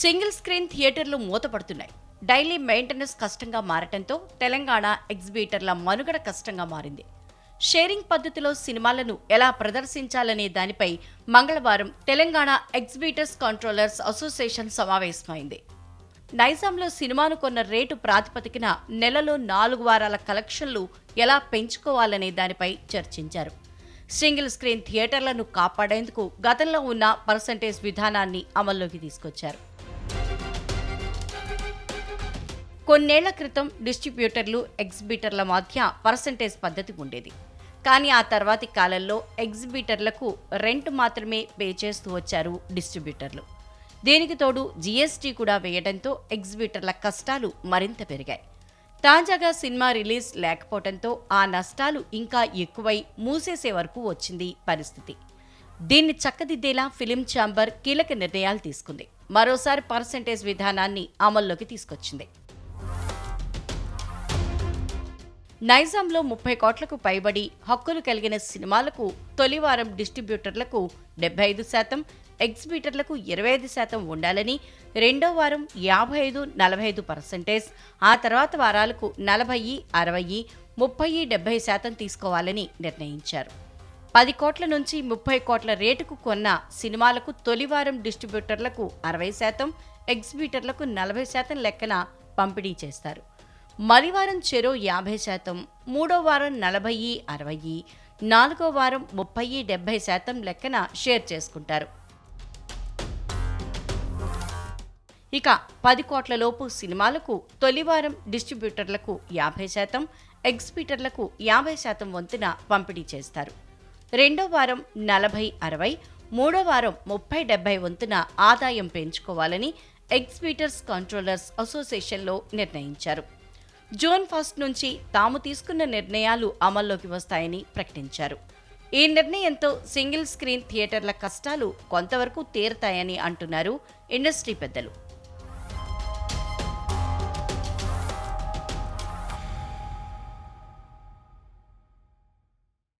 Single screen థియేటర్లు మూతపడుతున్నాయి. Daily maintenance కష్టంగా మారటంతో తెలంగాణ ఎగ్జిబిటర్ల మనుగడ కష్టంగా మారింది. షేరింగ్ పద్ధతిలో సినిమాలను ఎలా ప్రదర్శించాలనే దానిపై మంగళవారం తెలంగాణ ఎగ్జిబిటర్స్ కంట్రోలర్స్ అసోసియేషన్ సమావేశమైంది. నైజాంలో సినిమాను కొన్న రేటు ప్రాతిపదికన నెలలో నాలుగు వారాల కలెక్షన్లు ఎలా పెంచుకోవాలనే దానిపై చర్చించారు. సింగిల్ స్క్రీన్ థియేటర్లను కాపాడేందుకు గతంలో ఉన్న పర్సంటేజ్ విధానాన్ని అమల్లోకి తీసుకొచ్చారు. కొన్నేళ్ళ క్రితం డిస్ట్రిబ్యూటర్లు ఎగ్జిబిటర్ల మధ్య పర్సంటేజ్ పద్ధతి ఉండేది. కానీ ఆ తర్వాతి కాలంలో ఎగ్జిబిటర్లకు రెంట్ మాత్రమే పే చేస్తూ వచ్చారు డిస్ట్రిబ్యూటర్లు. దీనికి తోడు జీఎస్టీ కూడా వేయడంతో ఎగ్జిబిటర్ల కష్టాలు మరింత పెరిగాయి. తాజాగా సినిమా రిలీజ్ లేకపోవడంతో ఆ నష్టాలు ఇంకా ఎక్కువై మూసేసే వరకు వచ్చింది పరిస్థితి. దీన్ని చక్కదిద్దేలా ఫిలిం ఛాంబర్ కీలక నిర్ణయాలు తీసుకుంది. మరోసారి పర్సంటేజ్ విధానాన్ని అమల్లోకి తీసుకొచ్చింది. నైజాంలో ముప్పై కోట్లకు పైబడి హక్కులు కలిగిన సినిమాలకు తొలివారం డిస్ట్రిబ్యూటర్లకు డెబ్బై ఐదు శాతం ఎగ్జిబిటర్లకు ఇరవై ఐదు శాతం ఉండాలని రెండో వారం యాభై ఐదు నలభై ఐదు పర్సెంటేజ్ ఆ తర్వాత వారాలకు నలభై అరవై ముప్పై డెబ్బై శాతం తీసుకోవాలని నిర్ణయించారు. పది కోట్ల నుంచి ముప్పై కోట్ల రేటుకు కొన్న సినిమాలకు తొలివారం డిస్ట్రిబ్యూటర్లకు అరవై శాతం ఎగ్జిబిటర్లకు నలభై శాతం లెక్కన పంపిణీ చేస్తారు. మరివారం చెరో యాభై శాతం మూడో వారం నలభై అరవై నాలుగో వారం ముప్పై డెబ్బై శాతం లెక్కన షేర్ చేసుకుంటారు. ఇక పది కోట్ల లోపు సినిమాలకు తొలివారం డిస్ట్రిబ్యూటర్లకు యాభై శాతం ఎగ్జిబిటర్లకు యాభై శాతం వంతున పంపిణీ చేస్తారు. రెండో వారం నలభై అరవై మూడో వారం ముప్పై డెబ్బై వంతున ఆదాయం పెంచుకోవాలని ఎగ్జిబిటర్స్ కంట్రోలర్స్ అసోసియేషన్లో నిర్ణయించారు. జూన్ ఫస్ట్ నుంచి తాము తీసుకున్న నిర్ణయాలు అమల్లోకి వస్తాయని ప్రకటించారు. ఈ నిర్ణయంతో సింగిల్ స్క్రీన్ థియేటర్ల కష్టాలు కొంతవరకు తీరతాయని అంటున్నారు ఇండస్ట్రీ పెద్దలు.